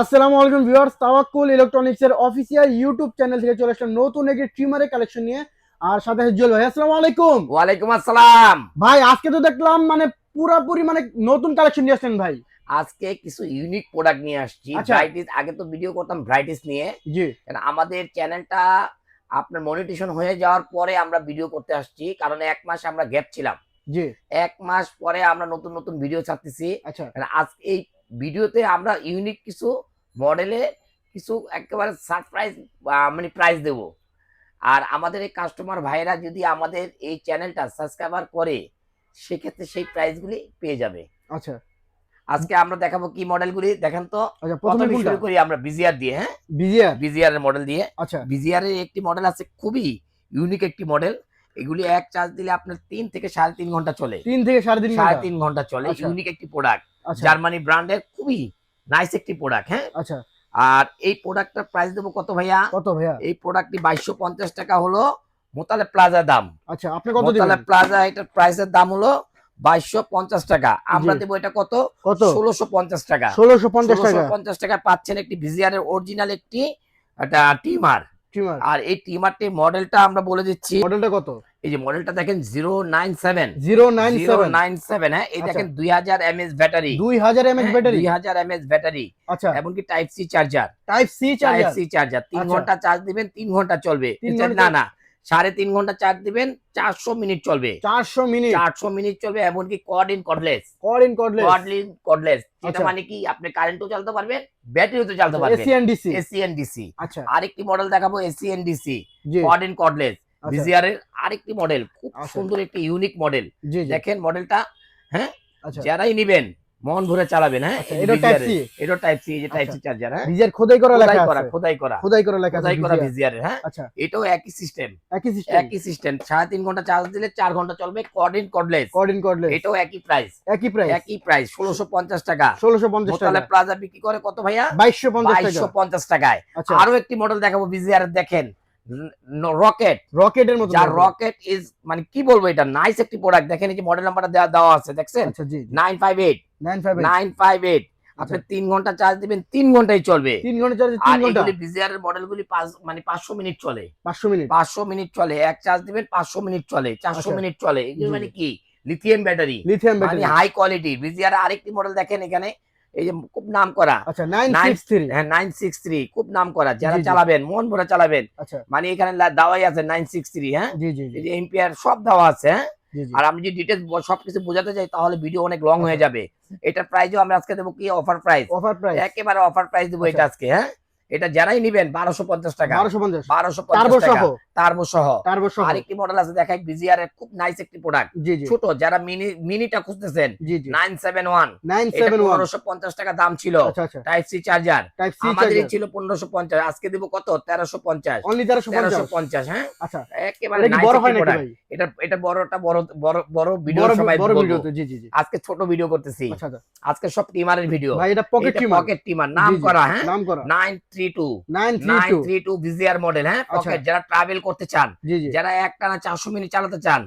আসসালামু আলাইকুম ভিউয়ার্স তাওয়াক্কুল ইলেকট্রনিক্স এর অফিসিয়াল ইউটিউব চ্যানেল থেকে চলে আসলাম নতুন একটি ট্রিমারের কালেকশন নিয়ে। আর সাথে জুয়েল ভাই আসসালামু আলাইকুম। ওয়ালাইকুম আসসালাম। ভাই আজকে তো দেখলাম মানে পুরাপুরি মানে নতুন কালেকশন নিয়ে আসছেন ভাই। আজকে কিছু ইউনিক প্রোডাক্ট নিয়ে আসছি। আচ্ছা। ব্রাইটিস আগে তো ভিডিও করতাম ব্রাইটিস নিয়ে। জি। আমাদের চ্যানেলটা আপনার মনিটেশন হয়ে যাওয়ার পরে আমরা ভিডিও করতে আসছি। কারণ এক মাস আমরা গ্যাপ ছিলাম। জি। এক মাস পরে আমরা নতুন নতুন ভিডিও ছাড়তেছি। আচ্ছা। কারণ আজ এই ভিডিওতে আমরা ইউনিক কিছু মডেলে কিছু একেবারে সারপ্রাইজ মানে প্রাইস দেব। আর আমাদের এই কাস্টমার ভাইরা যদি আমাদের এই চ্যানেলটা সাবস্ক্রাইবার করে সেক্ষেত্রে সেই প্রাইসগুলি পেয়ে যাবে। আচ্ছা। আজকে আমরা দেখাবো কি মডেলগুলি দেখেন তো। আচ্ছা প্রথমে শুরু করি আমরা বিজিআর দিয়ে হ্যাঁ? বিজিআর বিজিআর এর মডেল দিয়ে। আচ্ছা। বিজিআর এর একটি মডেল আছে খুবই ইউনিক একটি মডেল এগুলি এক চার্জ দিলে আপনার তিন থেকে সাড়ে তিন ঘণ্টা চলে। তিন থেকে সাড়ে তিন সাড়ে ঘণ্টা। তিন ঘণ্টা চলে। আচ্ছা। ইউনিক একটি প্রোডাক্ট আচ্ছা। জার্মানি ব্র্যান্ডের খুবই নাইস একটি প্রোডাক্ট হ্যাঁ? আচ্ছা। আর এই প্রোডাক্টটার প্রাইস দেবো কত ভাইয়া? কত ভাইয়া? এই প্রোডাক্টটি বাইশশো পঞ্চাশ টাকা হলো মোতালে প্লাজা দাম। আচ্ছা আপনি কত মোতালে প্লাজা এটার প্রাইসের দাম হলো বাইশশো পঞ্চাশ টাকা। আমরা দেবো এটা কত? কত? ষোলোশো পঞ্চাশ টাকা। ষোলোশো পঞ্চাশ টাকা। পঞ্চাশ টাকা পাচ্ছেন একটি ভিজিআর এর অরিজিনাল একটি একটা টিমার আর এই টিমারটি মডেলটা আমরা বলে দিচ্ছি। মডেলটা কত? এই যে মডেলটা দেখেন zero nine seven zero nine seven nine seven হ্যাঁ? এই আচ্ছা। দেখেন দুই হাজার এমএস ব্যাটারি। দুই হাজার এমএচ ব্যাটারি। দুই হাজার এমএস ব্যাটারি। আচ্ছা। এমনকি type C charger type C charger C charger তিন আচ্ছা। ঘণ্টা চার্জ দিবেন তিন ঘণ্টা চলবে। এটা না না। সাড়ে তিন ঘণ্টা চার্জ দিবেন চারশো মিনিট চলবে। চারশো মিনিট। চারশো মিনিট চলবে এমনকি cord in cordless cord in cordless cord in cordless আচ্ছা। মানে কি আপনি কারেন্টও চালাতে পারবেন ব্যাটারিও তো চালাতে পারবেন। AC and DC AC and DC আচ্ছা। আরেকটি মডেল দেখাবো এসিএন ডিসি জি। কর্ড ইন কর্ডলেস আচ্ছা, ভিজিআর এর আরেকটি মডেল খুব আচ্ছা। সুন্দর একটি ইউনিক মডেল দেখেন মডেলটা আচ্ছা। যারাই নিবেন মন ভরে চালাবেন হ্যাঁ? আচ্ছা, এটা টাইপ সি এটা টাইপ সি যে টাইপ আচ্ছা। সি চার্জার হ্যাঁ? ভিজিআর খোদাই করা লেখা করা আছে। খোদাই করা। খোদাই করা লেখা আছে খোদাই করা ভিজিআর এর হ্যাঁ? আচ্ছা। এটাও একই সিস্টেম একই সিস্টেম একই সিস্টেম সাড়ে তিন ঘণ্টা চার্জ দিলে চার ঘণ্টা চলবে cord in cordless cord in cordless এটাও একই প্রাইস একই প্রাইস একই প্রাইস ষোলোশো পঞ্চাশ টাকা। ষোলোশো পঞ্চাশ মোতালে টাকা প্লাজা বিক্রি করে কত ভাইয়া? বাইশশো পঞ্চাশ বাইশশো টাকা পঞ্চাশ টাকায়। আচ্ছা। আরও একটি মডেল দেখাবো ভিজিআর দেখেন। রকেট রকেটের মতো যার রকেট ইজ মানে কি বলব এটা? নাইস একটি প্রোডাক্ট দেখেন এই যে মডেল নাম্বারটা দেওয়া দেওয়া আছে দেখছেন? Nine five eight nine five eight আপনি তিন ঘণ্টা চার্জ দিবেন তিন ঘন্টাই চলবে। তিন ঘণ্টা চার্জে তিন ঘণ্টা। বিজিআর এর মডেল গুলি পাঁচ মানে পাঁচশো মিনিট চলে। পাঁচশো মিনিট। পাঁচশো মিনিট চলে। এক চার্জ দিবেন পাঁচশো মিনিট চলে। চারশো আচ্ছা। মিনিট চলে। এগুলো মানে কি? Lithium battery lithium battery high quality BGR আরেকটি মডেল দেখেন এখানে। এই যে খুব নাম করা আচ্ছা হ্যাঁ নাইন সিক্স থ্রি খুব নাম করা যারা। চালাবেন মন ভরা চালাবেন। আচ্ছা। মানে এখানে দাওয়াই আছে নাইন সিক্স থ্রি হ্যাঁ? সব দেওয়া আছে হ্যাঁ? আর আমি যদি ডিটেলস সবকিছু বোঝাতে চাই তাহলে ভিডিও অনেক লং হয়ে যাবে। এটার প্রাইসও আমরা আজকে দেবো কি? অফার প্রাইস অফার প্রাইস একেবারে অফার প্রাইস দেবো আচ্ছা। এটা আজকে হ্যাঁ? এটা যারাই নিবেন বারোশো পঞ্চাশ টাকা। বারোশো পঞ্চাশ। বারোশো পঞ্চাশ টাকা। টার্বো সহ। টার্বো সহ। আরেকটি মডেল আছে দেখাই বিজিআর এর খুব নাইস একটি প্রোডাক্ট ছোট যারা মিনি মিনিটা খুঁজতেছেন নাইন সেভেন ওয়ান নাইন এটা সেভেন পনেরোশো পঞ্চাশ টাকা দাম ছিল। টাইপ সি চার্জার আমাদের ছিল পনেরোশো পঞ্চাশ আজকে দিব কত? তেরোশো পঞ্চাশ। তেরোশো পঞ্চাশ। হ্যাঁ? আচ্ছা। একেবারে এটা বড় হয় এটা এটা বড়টা বড় বড় বড় ভিডিও জি আজকে ছোট ভিডিও করতেছি। আচ্ছা আচ্ছা। আজকে সব টিমারের ভিডিও এটা পকেট টিমার। Pocket trimmer. নাম করা হ্যাঁ? নাম করা। Nine three two. Nine three two. VGR model হ্যাঁ? আচ্ছা। পকেট যারা ট্রাভেল করতে চান জি জি। যারা একটানা চারশো মিনিট চালাতে চান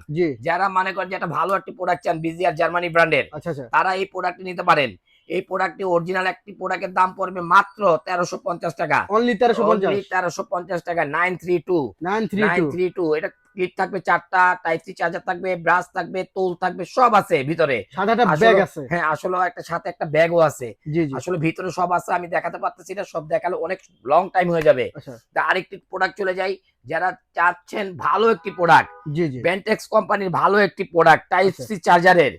যারা মনে করেন যে একটা ভালো একটি প্রোডাক্ট চান বিজিআর জার্মানি ব্র্যান্ডের আচ্ছা আচ্ছা। তারা এই প্রোডাক্ট নিতে পারেন। এই প্রোডাক্টটি অরিজিনাল একটি প্রোডাক্টের দাম পড়বে মাত্র তেরোশো পঞ্চাশ টাকা। তেরোশো পঞ্চাশ। টাকা nine three two. Nine three nine three two. এটা ক্লিপ থাকবে চারটা টাইপ সি চার্জার থাকবে ব্রাশ থাকবে তোল থাকবে সব আছে ভিতরে। সাদা ব্যাগ আছে। হ্যাঁ আসলে একটা সাথে একটা ব্যাগও আছে। আসলে ভিতরে সব আছে আমি দেখাতে পারতেছি না সব দেখালে অনেক লং টাইম হয়ে যাবে। আচ্ছা। আরেকটি প্রোডাক্ট চলে যাই যারা চাচ্ছেন ভালো একটি প্রোডাক্ট বেন্টেক্স কোম্পানির ভালো একটি প্রোডাক্ট টাইপ। সি চার্জারের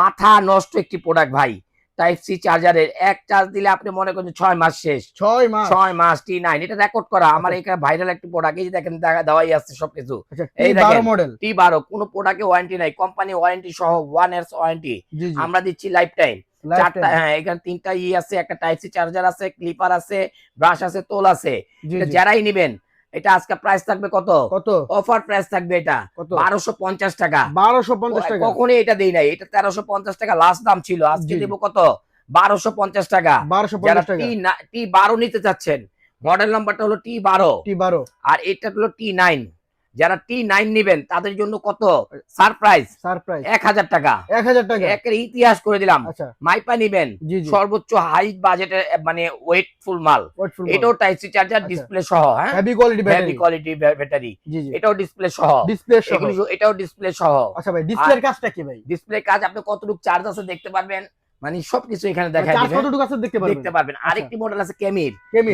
মাথা নষ্ট একটি প্রোডাক্ট ভাই। টাইপ সি চার্জারের এক চার্জ দিলে আপনি মনে করেন ছয় মাস শেষ। ছয় মাস? ছয় মাস টি নাইন। এটা রেকর্ড করা। আমার আচ্ছা। এখানে ভাইরাল একটি প্রোডাক্ট এই দেখেন দেখা দেওয়াই আসছে সবকিছু। আচ্ছা এই বারো দেখেন। মডেল টি বারো কোনো প্রোডাক্টে ওয়ারেন্টি নাই। কোম্পানি ওয়ারেন্টি সহ ওয়ান ইয়ার্স ওয়ারেন্টি আমরা দিচ্ছি লাইফ টাইম চারটা হ্যাঁ এখানে তিনটা ই আছে একটা টাইপ সি চার্জার আছে ক্লিপার আছে ব্রাশ আছে তোল আছে। যারাই নিবেন এটা আজকে প্রাইস থাকবে কত? কত? অফার প্রাইস থাকবে এটা। কত? বারোশো পঞ্চাশ টাকা। বারোশো পঞ্চাশ টাকা। কখনই এটা দেই নাই। এটা তেরোশো পঞ্চাশ টাকা লাস্ট দাম ছিল। আজকে। দেবো কত? বারোশো পঞ্চাশ টাকা। বারোশো পঞ্চাশ টাকা। টি বারো নিতে চাচ্ছেন মডেল নাম্বারটা হলো টি বারো। টি বারো। আর এটা হলো টি নাইন যারা টি নাইন নিবেন তাদের জন্য কত? সারপ্রাইজ সারপ্রাইজ এক হাজার টাকা। এক হাজার টাকা। একের ইতিহাস করে দিলাম। আচ্ছা। মাইপা নিবেন সর্বোচ্চ হাই বাজেটের মানে ওয়েটফুল মাল। এটাও টাইপ সি চার্জার। ডিসপ্লে সহ হ্যাঁ? Heavy quality heavy quality battery এটাও ডিসপ্লে সহ। ডিসপ্লে সহ। এটাও ডিসপ্লে সহ। আচ্ছা ভাই ডিসপ্লের কাজটা কি ভাই? ডিসপ্লে কাজ আপনি কতটুকু চার্জ আছে দেখতে পারবেন? মানে সবকিছু এখানে দেখা দিবে। কতটুকু আছে দেখতে পারবেন। দেখতে পারবেন। আরেকটি মডেল আছে কেমির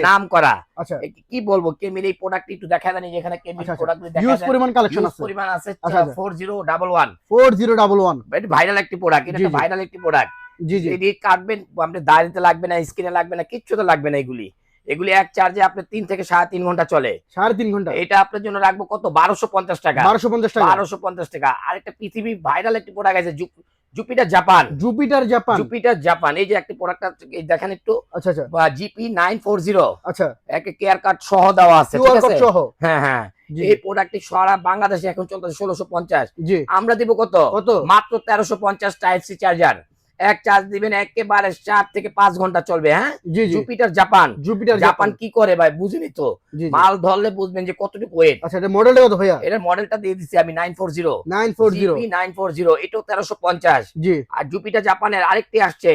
নাম করা। আচ্ছা। কি বলব? কেমির এই প্রোডাক্ট একটু দেখা দেন এখানে কেমির আচ্ছা, আচ্ছা। প্রোডাক্ট দেখা ইউজ পরিমাণ কালেকশন আছে। পরিমাণ আছে। আচ্ছা, আচ্ছা। ফোর জিরো ডাবল ওয়ান 4011 এটা ভাইরাল একটি প্রোডাক্ট এটা। ভাইরাল একটি প্রোডাক্ট জি জি। এটি কাটবেন আপনি দাঁড়িতে লাগবে না স্ক্রিনে লাগবে না কিচ্ছু তো লাগবে না এগুলি। এগুলি এক চার্জে আপনি তিন থেকে সাড়ে তিন ঘণ্টা চলে। সাড়ে তিন ঘণ্টা। এটা আপনার জন্য রাখব কত? বারোশো পঞ্চাশ টাকা। বারোশো পঞ্চাশ টাকা। বারোশো পঞ্চাশ টাকা। আর একটা পৃথিবী ভাইরাল একটি প্রোডাক্ট আছে Jupiter Japan Jupiter Japan Jupiter Japan এই যে একটা প্রোডাক্ট দেখেন একটু। আচ্ছা আচ্ছা। জিপি নাইন ফোর জিরো আচ্ছা। একে কেয়ার কার্ড সহ দেওয়া আছে ঠিক আছে? সহ? হ্যাঁ হ্যাঁ। এই প্রোডাক্টটি সারা বাংলাদেশে এখন চলতেছে ষোলোশো পঞ্চাশ। জি। আমরা দিব কত? কত? মাত্র তেরোশো পঞ্চাশ টাইপ সি চার্জার এক চার্জ দিবেন একেবারে চার থেকে পাঁচ ঘণ্টা চলবে হ্যাঁ? জি জুপিটার জাপান জুপিটার জাপান কি করে ভাই বুঝিনি তো। মাল ধরলে বুঝবেন যে কতটুকু ওয়েট আচ্ছা এটা মডেলটা কত ভাইয়া? এটার মডেলটা দিয়ে দিচ্ছি আমি nine four zero 940 nine four zero এটাও তেরোশো পঞ্চাশ। জি। আর জুপিটার জাপানের আরেকটি আসছে।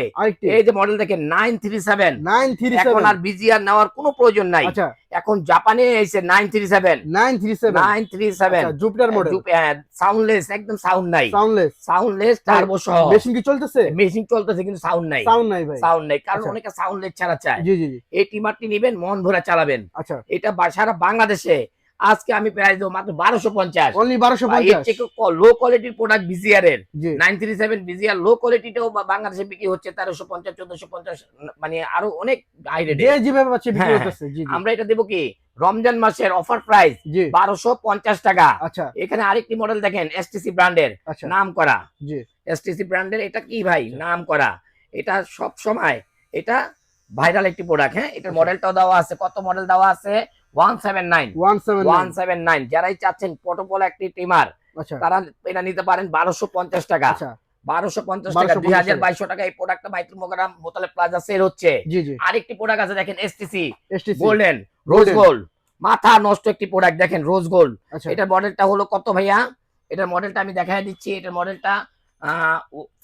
এই যে মডেল দেখেন নাইন থ্রি সেভেন নাইন এখন 937 আর বিজিআর নেওয়ার কোনো প্রয়োজন নাই। আচ্ছা। এখন জাপানে এসে nine three seven 937 nine three seven আচ্ছা জুপিটার মডেল সাউন্ডলেস একদম সাউন্ড নাই। সাউন্ডলেস সাউন্ডলেস টার্বো সহ। মেশিন কি চলতেছে? মেশিন চলতেছে কিন্তু সাউন্ড নাই। সাউন্ড নাই ভাই। সাউন্ড নাই কারণ আচ্ছা। অনেকে সাউন্ডলেস ছাড়া চায়। জি জি এই টিমারটি নেবেন মন ভরা চালাবেন। আচ্ছা। এটা সারা বাংলাদেশে আজকে আমি প্রাইস দেবো মাত্র বারোশো পঞ্চাশ। অনলি 1250 লো কোয়ালিটির প্রোডাক্ট বিজিআর এর। Nine three seven BGR low কোয়ালিটিটাও বাংলাদেশে বিক্রি হচ্ছে তেরোশো পঞ্চাশ চোদ্দশো পঞ্চাশ মানে আরও অনেক হাই রেটে যেভাবে পাচ্ছে বিক্রি হ্যাঁ, জি আমরা এটা দেবো কি? রমজান মাসের অফার প্রাইস বারোশো পঞ্চাশ টাকা। আচ্ছা। এখানে আরেকটি মডেল দেখেন এসটিসি ব্র্যান্ডের আচ্ছা। নাম করা। এসটিসি ব্র্যান্ডের এটা কি ভাই? নাম করা। এটা সব সময় এটা ভাইরাল একটি প্রোডাক্ট হ্যাঁ? এটার আচ্ছা। মডেলটাও দেওয়া আছে। কত মডেল দেওয়া আছে? 179 ওয়ান সেভেন যারাই চাচ্ছেন পটোপল একটি টিমার আচ্ছা। তারা এটা নিতে পারেন বারোশো পঞ্চাশ টাকা। আচ্ছা। বারোশো পঞ্চাশ টাকা দুই হাজার বাইশশো টাকা এই প্রোডাক্টটা বাইতুল মোকারাম মোতালে প্লাজা সেল হচ্ছে। জি জি। আরেকটি প্রোডাক্ট আছে দেখেন STC STC golden rose gold মাথা নষ্ট একটি প্রোডাক্ট দেখেন রোজ গোল্ড আচ্ছা। এটার মডেলটা হলো কত ভাইয়া? এটার মডেলটা আমি দেখাই দিচ্ছি এটার মডেলটা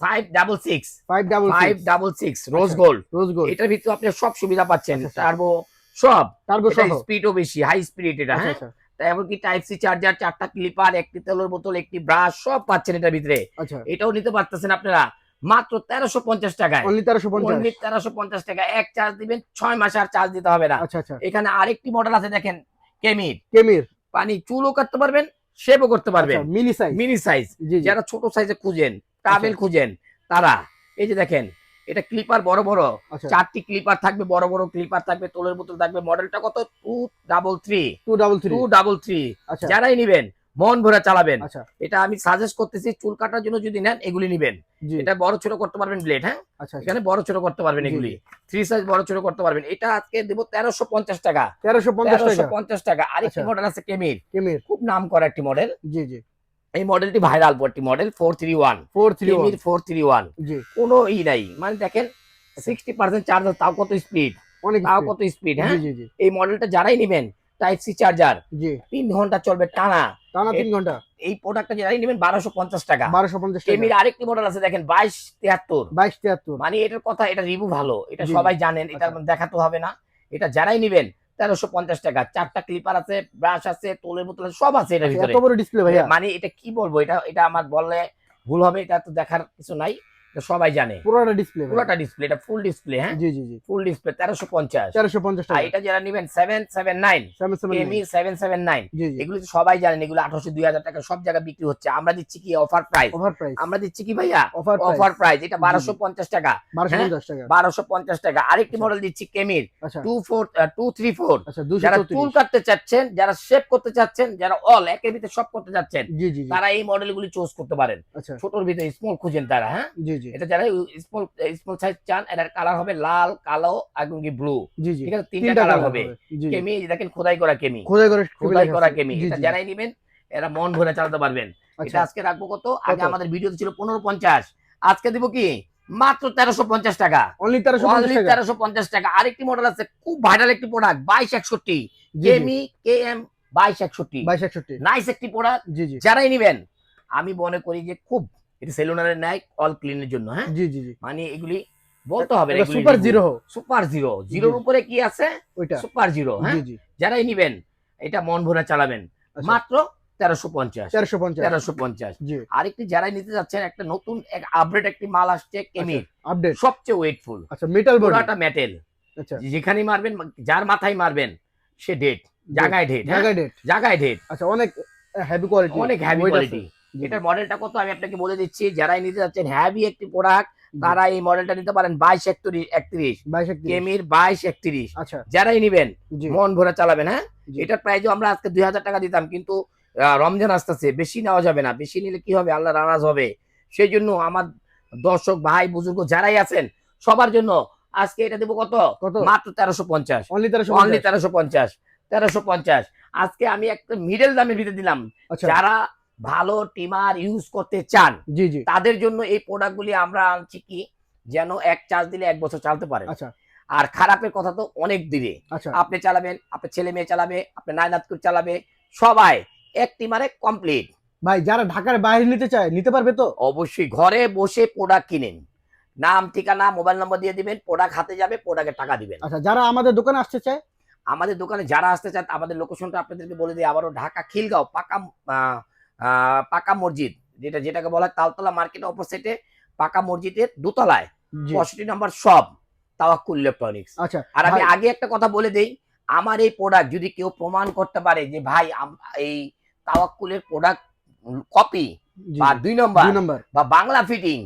five double six 566 five double six rose আচ্ছা। গোল্ড রোজ গোল্ড এটার ভিতরে আপনি সব সুবিধা পাচ্ছেন। আচ্ছা, আচ্ছা। টার্বো সব। এটা সহ। স্পিডও বেশি হাই স্পিড এটা আচ্ছা হ্যাঁ? আচ্ছা। তাই এমনকি টাইপ সি চার্জার চারটা ক্লিপার একটি তেলের বোতল একটি ব্রাশ সব পাচ্ছেন এটার ভিতরে। আচ্ছা। এটাও নিতে পারতেছেন আপনারা মাত্র তেরোশো পঞ্চাশ টাকায়। অনলি 1350 অনলি তেরোশো পঞ্চাশ টাকা এক চার্জ দিবেন ছয় মাস আর চার্জ দিতে হবে না। আচ্ছা আচ্ছা। এখানে আরেকটি মডেল আছে দেখেন কেমির কেমির পানি চুলও করতে পারবেন শেপও করতে পারবেন। মিনি সাইজ মিনি সাইজ যারা ছোট সাইজে খুঁজেন ট্রাভেল খুঁজেন তারা এই যে দেখেন এটা ক্লিপার বড় বড়। আচ্ছা। চারটি ক্লিপার থাকবে বড় বড় ক্লিপার থাকবে তোলের বোতল থাকবে। মডেলটা কত? Two double three 233 two double three আচ্ছা। যারাই নিবেন মন ভরে চালাবেন। আচ্ছা। এটা আমি সাজেস্ট করতেছি চুল কাটার জন্য যদি নেন এগুলি নিবেন। এটা বড় ছোট করতে পারবেন ব্লেড হ্যাঁ? আচ্ছা এখানে বড় ছোট করতে পারবেন এগুলি। থ্রি সাইজ বড় ছোট করতে পারবেন। এটা আজকে দেবো তেরোশো পঞ্চাশ টাকা। 1350 তেরোশো পঞ্চাশ টাকা। আরেকটি। মডেল আছে কেমির কেমির খুব নাম করা একটি মডেল জি জি। এই মডেলটি ভাইরাল একটি মডেল ফোর থ্রি ওয়ান 431 কেমির ফোর থ্রি ওয়ান জি। কোনো ই নাই। মানে দেখেন সিক্সটি পার্সেন্ট চার্জার তাও কত স্পিড অনেক তাও কত স্পিড হ্যাঁ? জি জি। এই মডেলটা যারাই নেবেন টাইপ সি চার্জার জি। তিন ঘণ্টা চলবে টানা। টানা 3 ঘণ্টা। এই প্রোডাক্টটা যারাই নেবেন বারোশো পঞ্চাশ টাকা। 1250 টাকা। কেমির আরেকটি মডেল আছে দেখেন বাইশ তিয়াত্তর। 22 73 মানে এটার কথা এটা রিভিউ ভালো। এটা সবাই জানেন এটা আচ্ছা। দেখাতে হবে না। এটা যারাই নিবেন তেরোশো পঞ্চাশ টাকা। চারটা ক্লিপার আছে ব্রাশ আছে তোলের বোতল আছে, সব আছে এটার আচ্ছা, ভিতরে। এত বড় ডিসপ্লে ভাইয়া। মানে এটা কি বলব? এটা এটা আমার বললে ভুল হবে এটা তো দেখার কিছু নাই। এটা সবাই জানে। পুরোটা ডিসপ্লে পুরোটা ডিসপ্লে এটা ফুল ডিসপ্লে হ্যাঁ? জি জি জি। ফুল ডিসপ্লে তেরোশো পঞ্চাশ। 450 আর টাকা। এটা যারা নিবেন সেভেন সেভেন নাইন 779 এমই সেভেন নাইন এগুলো তো সবাই জানেন এগুলো আঠারোশো দুই হাজার টাকা সব জায়গায় বিক্রি হচ্ছে। আমরা দিচ্ছি কি অফার প্রাইস ওভার প্রাইস আমরা দিচ্ছি কি ভাইয়া? অফার অফার প্রাইস এটা বারোশো পঞ্চাশ টাকা 1250 টাকা। বারোশো পঞ্চাশ টাকা। আরেকটি আচ্ছা। মডেল দিচ্ছি কেমির আচ্ছা। Two four two three four আচ্ছা যারা চুল 234 কাটতে চাচ্ছেন যারা শেপ করতে চাচ্ছেন যারা অল একের ভিতরে সব করতে চাচ্ছেন জি জি জি। তারা এই মডেলগুলি চুজ করতে পারেন। আচ্ছা। ছোটর ভিতরে স্মল খুঁজেন তারা হ্যাঁ? জি। এটা যারা স্মল স্মল সাইজ চান এটার কালার হবে লাল কালো এবং কি ব্লু ঠিক আছে? তিনটা কালার হবে। কেমি দেখেন খোদাই করা কেমি। খোদাই করে খোদাই করা কেমি। এটা যারাই নিবেন এরা মন ভরে চালাতে পারবেন। এটা আচ্ছা আজকে রাখব কত? আগে আমাদের ভিডিওতে ছিল পনেরো পঞ্চাশ। আজকে দিব কি? মাত্র তেরোশো পঞ্চাশ টাকা। অনলি তেরোশো পঞ্চাশ টাকা। আরেকটি মডেল আছে খুব ভাইরাল একটি প্রোডাক্ট বাইশ একষট্টি। কেমি কে এম বাইশ একষট্টি। বাইশ একষট্টি। নাইস একটি প্রোডাক্ট যারাই নিবেন আমি মনে করি যে খুব এটা সেলুনারের ন্যায় অল ক্লিনের জন্য হ্যাঁ? জি জি জি। মানে এগুলি বলতে হবে সুপার জিরো সুপার জিরো জিরোর উপরে কি আছে? ওইটা। সুপার জিরো হ্যাঁ? জি জি। যারাই নিবেন এটা মন ভরে চালাবেন। আচ্ছা, মাত্র তেরোশো পঞ্চাশ। তেরোশো পঞ্চাশ। তেরোশো পঞ্চাশ। আরেকটি যারাই নিতে যাচ্ছেন একটা নতুন এক আপডেট একটি মাল আসছে কেমির আপডেট সবচেয়ে ওয়েটফুল। আচ্ছা মেটাল পুরাটা মেটেল আচ্ছা। যেখানে মারবেন যার মাথায় মারবেন সে ডেট জায়গায় ডেট জায়গা ডেট জায়গায় ডেট আচ্ছা অনেক হেভি কোয়ালিটি অনেক হ্যাভি কোয়ালিটি এটার মডেলটা কত আমি আপনাকে বলে দিচ্ছি যারাই নিতে যাচ্ছেন হ্যাভি একটি প্রোডাক্ট তারা এই মডেলটা নিতে পারেন বাইশ একত্রিশ একত্রিশ। কেমির বাইশ একত্রিশ। আচ্ছা। যারাই নিবেন মন ভরে চালাবেন হ্যাঁ? এটার প্রাইজও আমরা আজকে দুই হাজার টাকা দিতাম কিন্তু রমজান আসতেছে বেশি নেওয়া যাবে না বেশি নিলে কি হবে? আল্লাহ নারাজ হবে। সেই জন্য আমার দর্শক ভাই বুজুর্গ যারাই আছেন সবার জন্য আজকে এটা দেবো কত? মাত্র তেরোশো পঞ্চাশ। অনলি তেরোশো অনলি তেরোশো পঞ্চাশ। তেরোশো পঞ্চাশ। আজকে আমি একটা মিডল দামের ভিতরে দিলাম। আচ্ছা। যারা ভালো টিমার ইউজ করতে চান জি জি। তাদের জন্য এই প্রোডাক্টগুলি আমরা আনছি কি যেন এক চার্জ দিলে এক বছর চালাতে পারে। আচ্ছা। আর খারাপের কথা তো অনেক দিবে আচ্ছা। আপনি চালাবেন আপনার ছেলে মেয়ে চালাবে আপনার নায়নাতকুর চালাবে সবাই এক টিমারে কমপ্লিট ভাই যারা ঢাকার বাইরে নিতে চায় নিতে পারবে তো? অবশ্যই ঘরে বসে প্রোডাক্ট কিনেন। নাম ঠিকানা মোবাইল নম্বর দিয়ে দিবেন প্রোডাক্ট হাতে যাবে প্রোডাক্টের টাকা দিবেন। আচ্ছা যারা আমাদের দোকানে আসতে চায়? আমাদের দোকানে যারা আসতে চান আমাদের লোকেশনটা আপনাদেরকে বলে দিই। আবারও ঢাকা খিলগাঁও পাকা পাকা মসজিদ যেটা যেটাকে বলা হয় তালতলা মার্কেট অপোজিটে পাকা মসজিদের দোতলায় পঁয়ষট্টি নম্বর সব তাওয়াক্কুল ইলেকট্রনিক্স। আচ্ছা আর আমি আগে একটা কথা বলে দেই আমার এই প্রোডাক্ট যদি কেউ প্রমাণ করতে পারে যে ভাই এই তাওয়াক্কুলের প্রোডাক্ট কপি বা দুই নম্বর নম্বর। বা বাংলা ফিটিং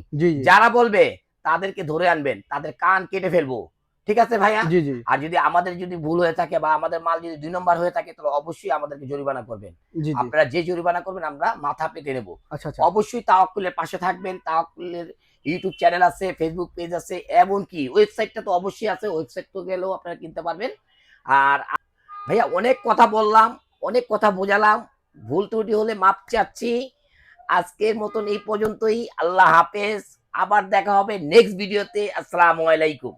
যারা বলবে তাদেরকে ধরে আনবেন তাদের কান কেটে ফেলব। ঠিক আছে ভাইয়া? জি জি। আর যদি আমাদের যদি ভুল হয়ে থাকে বা আমাদের মাল যদি দুই নম্বর হয়ে থাকে তাহলে অবশ্যই আমাদেরকে জরিমানা করবেন। আপনারা যে জরিমানা করবেন আমরা মাথা পেতে নেব। আচ্ছা আচ্ছা। অবশ্যই তাওয়াক্কুলের পাশে থাকবেন। তাওয়াক্কুলের ইউটিউব চ্যানেল আছে ফেসবুক পেজ আছে এমনকি ওয়েবসাইটটা তো অবশ্যই আছে। ওয়েবসাইট তো গেলেও আপনারা কিনতে পারবেন। আর ভাইয়া অনেক কথা বললাম অনেক কথা বোঝালাম। ভুল ত্রুটি হলে মাপ চাচ্ছি। আজকের মতন এই পর্যন্তই। আল্লাহ হাফেজ। আবার দেখা হবে নেক্সট ভিডিওতে আসসালামু আলাইকুম।